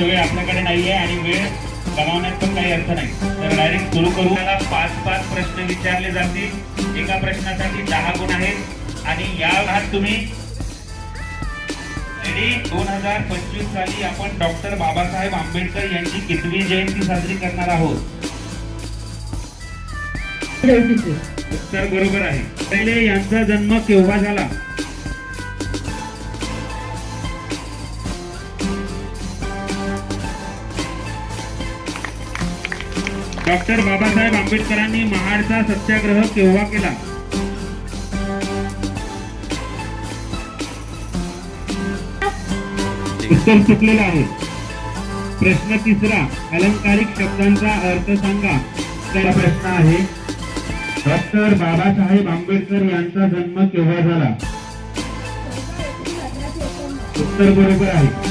वेळ आपल्याकडे नाहीये आणि वेळ गमावण्यात पण काही अर्थ नाही. तर डायरेक्ट सुरू करू. मला पाच पाच प्रश्न विचारले जातील. एका प्रश्नासाठी दहा गुण आहेत. आणि या भागात तुम्ही रेडी दोन हजार पंचवीस साली आपण डॉक्टर बाबासाहेब आंबेडकर यांची कितवी जयंती साजरी करणार आहोत? उत्तर बरोबर आहे. पहिले यांचा जन्म केव्हा झाला? डॉक्टर बाबासाहेब आंबेडकरांनी महाडचा सत्याग्रह केव्हा केला? उत्तर चुकलेलं आहे. प्रश्न तिसरा अलंकारिक शब्दांचा अर्थ सांगा. तर प्रश्न आहे डॉक्टर बाबासाहेब आंबेडकर यांचा जन्म केव्हा झाला? उत्तर बरोबर आहे.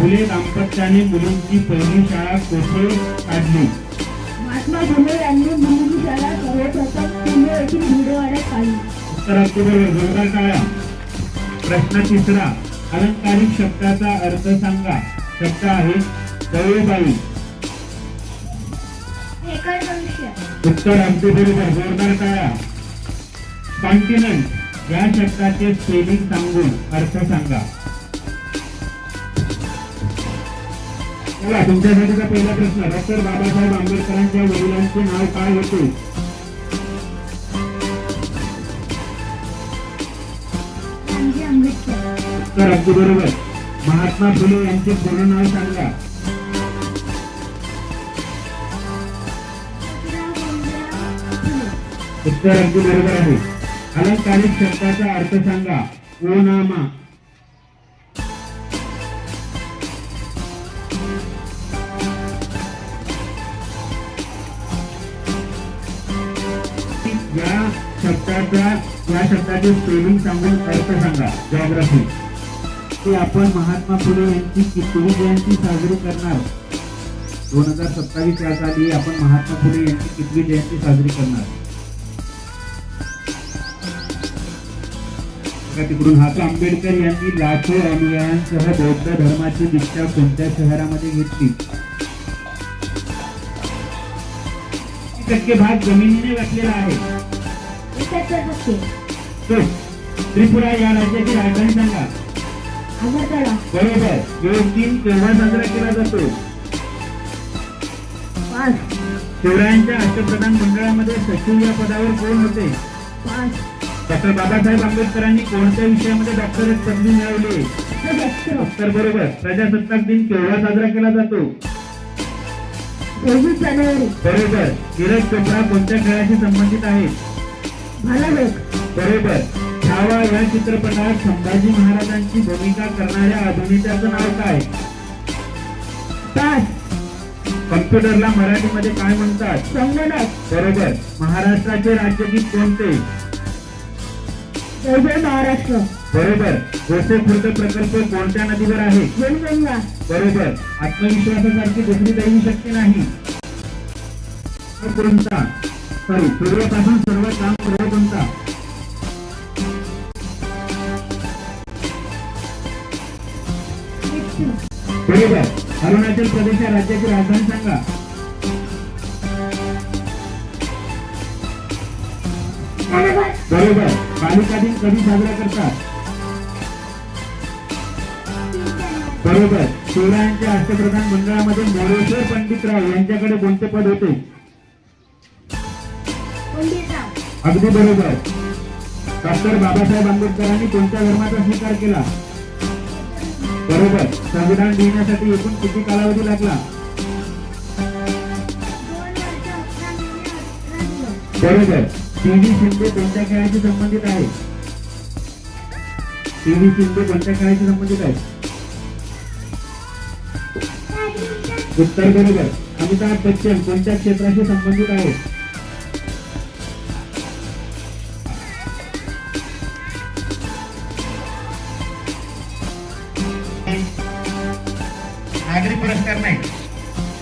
फुले दाम्पत्याने मुलींची पहिली शाळा कोठे काढली. महात्मा फुले यांनी मुलगी शाळा सर्वप्रथम पुणे येथील भिडेवाड्यात काढली. बरोबर प्रश्न तिसरा अलंकारिक शब्दाचा अर्थ सांगा. शब्द आहे दळेबाई उत्तर अगदी बरोबर जोरदार टाळ्या कॉन्टिनंट या शब्दाचे स्पेलिंग सांगून अर्थ सांगा. चला तुमच्यासाठीचा पहिला प्रश्न डॉक्टर बाबासाहेब आंबेडकरांच्या वडिलांचे नाव काय होते? उत्तर अगदी बरोबर. महात्मा फुले यांचे पूर्ण नाव सांगा. उत्तर अगदी बरोबर आहे. अलंकारिक शब्दाचा अर्थ सांगा. ओ या शब्दाचा या शब्दाचे स्पेलिंग सांगून अर्थ सांगा जॉग्राफी ते आपण महात्मा फुले यांची कितवी जयंती साजरी करणार? दोन हजार सत्तावीस या साली आपण महात्मा फुले यांची कितवी जयंती साजरी करणार? तिकडून हा आंबेडकर यांनी लाखो अनुयायांसह बौद्ध धर्माची दीक्षा कोणत्या शहरामध्ये घेतली? टक्के भाग जमिनीने व्यापलेला आहे? त्रिपुरा या राज्याची राजधानी सांगा बरोबर. योग दिन केव्हा साजरा केला जातो. पाच. शिवरायांच्या अष्टप्रधान मंडळामध्ये सचिव या पदावर कोण होते? पाच. डॉक्टर बाबासाहेब आंबेडकरांनी कोणत्या विषयामध्ये डॉक्टरेट पदवी मिळवली? उत्तर बरोबर. प्रजासत्ताक दिन केव्हा साजरा केला जातो. बरोबर. नीरज चोप्रा कोणत्या खेळाशी संबंधित आहे बरोबर. छावा या चित्रपटात संभाजी महाराजांची भूमिका करणाऱ्या अभिनेत्याचं नाव काय? पाच कम्प्युटरला मराठीमध्ये काय म्हणतात? संगणक. बरोबर. महाराष्ट्राचे राज्यगीत कोणते? महाराष्ट्र. बरोबर. गोसे खुर्द प्रकल्प कोणत्या नदीवर आहे? वेणगंगा बरोबर. आत्मविश्वासासारखी दुसरी दैवी शक्ती नाही. कोणता सॉरी सर्व काम लांब कोणता बरोबर अरुणाचल प्रदेश या राज्याची राजधानी सांगा. बरोबर. बालिका दिन कधी साजरा करतात? बरोबर. शिवरायांच्या अष्टप्रधान मंडळामध्ये मोरेश्वर पंडितराव यांच्याकडे कोणते पद होते? अगदी बरोबर डॉक्टर बाबासाहेब आंबेडकरांनी कोणत्या धर्माचा स्वीकार केला? बरोबर. संविधान लिहिण्यासाठी एकूण किती कालावधी लागला? बरोबर. पी व्ही शिंदे कोणत्या खेळाशी संबंधित आहे? पी व्ही शिंदे कोणत्या खेळाशी संबंधित आहे? उत्तर बरोबर. अमिताभ बच्चन कोणत्या क्षेत्राशी संबंधित आहे?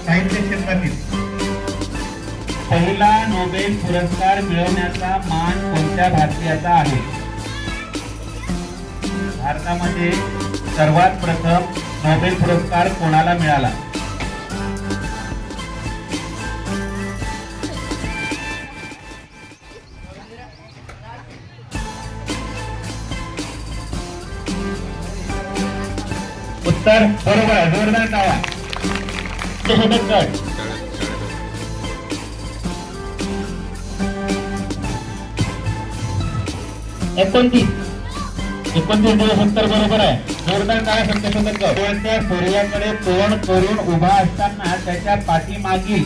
साहित्य क्षेत्रातील. पहिला नोबेल पुरस्कार मिळवण्याचा मान कोणत्या भारतीयाचा आहे? भारतामध्ये सर्वात प्रथम नोबेल पुरस्कार कोणाला मिळाला? उत्तर बरोबर जोरदार टाळ्या. एकोणतीस. एकोणतीस दिवस उत्तर बरोबर आहे. जोरदार काय सूर्याकडे तोंड करून उभा असताना त्याच्या पाठीमागील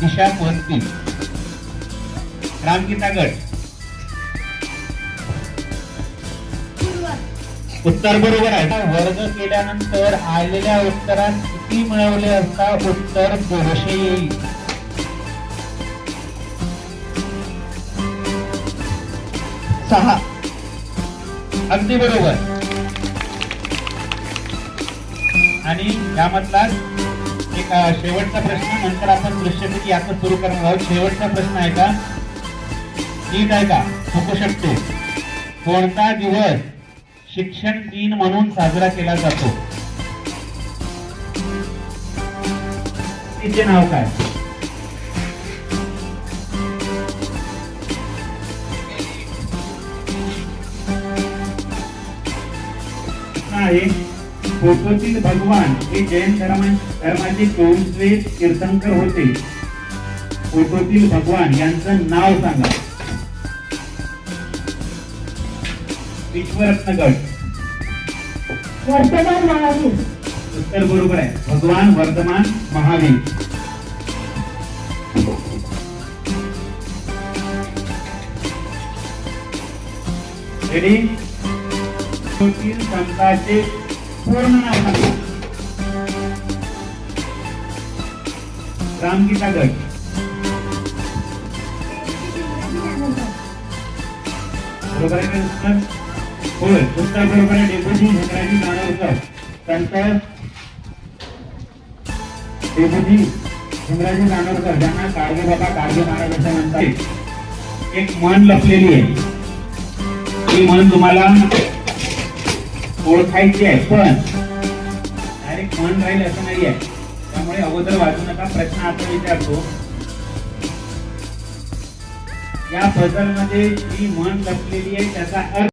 दिशा कोणती? रामगीता गट उत्तर बरोबर आहे. वर्ग केल्यानंतर आलेल्या उत्तरात किती मिळवले असता उत्तर दोनशे येईल सहा. अगदी बरोबर. आणि यामधला एक शेवटचा प्रश्न नंतर आपण दृश्यपैकी आता सुरू करणार आहोत. शेवटचा प्रश्न आहे का? नीट आहे का? चुकू शकतो. कोणता दिवस शिक्षण दिन म्हणून साजरा केला जातो? तिचे नाव काय? प्रश्न फोटोतील भगवान हे जैन धर्मा धर्माचे चोवीसवे तीर्थंकर होते. फोटोतील भगवान यांचं नाव सांगा. विश्वरत्नगड. वर्तमान महावीर. उत्तर बरोबर आहे. भगवान वर्धमान महावीर. रेडी फोटोतील संताचे पूर्ण नाव सांगा रामगीता गट बरोबर आहे का उत्तर होय उत्तर बरोबर आहे डेपुटी झेंद्राजी नाणवकर संत डेपुटी झेंद्राजी नाणवकर ज्यांना गाडगे बाबा गाडगे महाराज असं म्हणतात एक मन लपलेली आहे. ती मन तुम्हाला ओळखायची आहे पण डायरेक्ट मन राहील असं नाही आहे. त्यामुळे अगोदर वाचू नका प्रश्न आता विचारतो. या बदलमध्ये जी मन लपलेली आहे त्याचा अर्थ